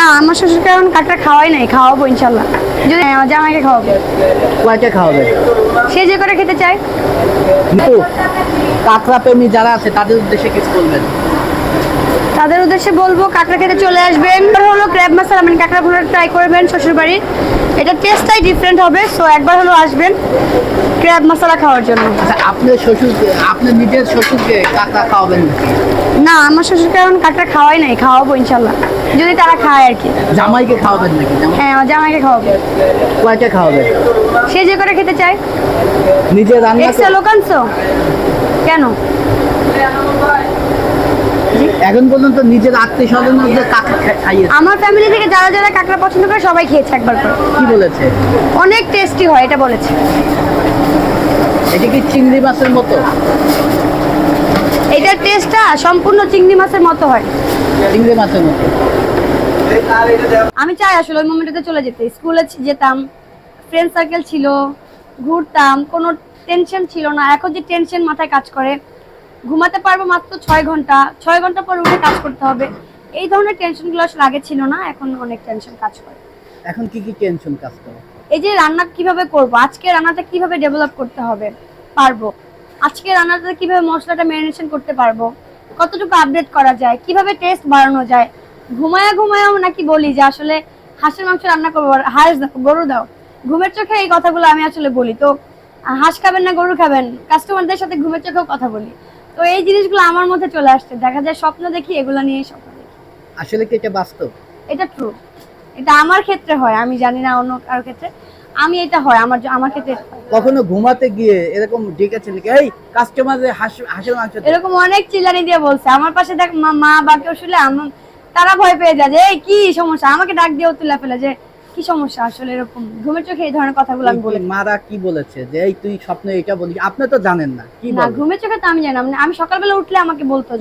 না আমার শ্বশুরকে এখন কাঠটা খাওয়াই নাই খাওয়াবো ইনশাল্লাহ। যদি আমার জামাইকে খাওয়াবো। কয়টা খাওয়াবে? সে যে করে খেতে চায়। কাঁকড়া প্রেমী যারা আছে তাদের উদ্দেশ্যে কিছু বলবেন। তাদের উদ্দেশ্যে বলব কাঁকড়া খেতে চলে আসবেন। এবার হলো ক্র্যাব মশলা মানে কাঁকড়া ভুনা ট্রাই করবেন শ্বশুর বাড়ির এটা টেস্টটাই ডিফারেন্ট হবে সো একবার হলো আসবেন ক্র্যাব মশলা খাওয়ার জন্য। আচ্ছা আপনার শ্বশুরকে আপনার নিজের শ্বশুরকে কাঁকড়া খাওয়াবেন না আমার শ্বশুরকে এখন কাঁকড়া খাওয়াই নাই খাওয়াবো ইনশাল্লাহ। যদি তারা খায় আর কি। জামাইকে খাওয়াবেন নাকি? হ্যাঁ আমার জামাইকে খাওয়াবো। কয়টা খাওয়াবেন? সে যে করে খেতে চায়। নিজে রান্না এক্সট্রা লোকানসো কেন? এখন পর্যন্ত নিজের আত্মীয় কাঁকড়া খাইয়েছে আমার ফ্যামিলি থেকে যারা যারা কাঁকড়া পছন্দ করে সবাই খেয়েছে একবার করে। কি বলেছে? অনেক টেস্টি হয় এটা বলেছে। এটা কি চিংড়ি মাছের মতো? এটার টেস্টটা সম্পূর্ণ চিংড়ি মাছের মতো হয়। চিংড়ি মাছের মতো। আমি চাই আসলে ওই মোমেন্টে চলে যেতে। স্কুলে যেতাম ফ্রেন্ড সার্কেল ছিল ঘুরতাম কোনো টেনশন ছিল না। এখন যে টেনশন মাথায় কাজ করে ঘুমাতে পারব মাত্র ছয় ঘণ্টা। ছয় ঘণ্টা পর উঠে কাজ করতে হবে। এই ধরনের টেনশনগুলো আসলে আগে ছিল না এখন অনেক টেনশন কাজ করে। এখন কি কি টেনশন কাজ করে? এই যে রান্না কীভাবে করব আজকে রান্নাটা কীভাবে ডেভেলপ করতে হবে পারব? আজকে রান্নাটা কীভাবে মশলাটা ম্যারিনেশন করতে পারব? কতটুকু আপডেট করা যায়? কীভাবে টেস্ট বাড়ানো যায়? ঘুমায়া ঘুমায়াও নাকি বলি যে আসলে হাঁসের মাংস রান্না করব হাঁস গরু দাও। ঘুমের চোখে এই কথাগুলো আমি আসলে বলি। তো হাঁস খাবেন না গরু খাবেন? কাস্টমারদের সাথে ঘুমের চোখেও কথা বলি। তো এই জিনিসগুলো আমার মধ্যে চলে আসছে। দেখা যায় স্বপ্ন দেখি এগুলো নিয়ে স্বপ্ন দেখি। আসলে কি এটা বাস্তব? এটা ট্রু এটা আমার ক্ষেত্রে হয় আমি জানি না অন্য কারোর ক্ষেত্রে। আমি এটা হয় আমার আমার ক্ষেত্রে কখনো ঘুমাতে গিয়ে এরকম ডেকেছে নাকি? এই কাস্টমারদের হাঁস হাঁসের মাংস এরকম অনেক চিল্লানি দিয়ে বলছে। আমার পাশে দেখ মা মা বা কেউ শুলে আমার তারা ভয় পেয়ে যায় যে এই কি সমস্যা? আমাকে ডাক দিয়েও তুলে ফেলে যে কি সমস্যা আসলে এরকম? ঘুমের চোখে এই ধরনের কথাগুলো আমি বলি মারা কি বলেছে? যে এই তুই স্বপ্নে এটা বলিস আপনি তো জানেন না কি না ঘুমের চোখে তো আমি জানি না। মানে আমি সকালবেলা উঠলে আমাকে বলতো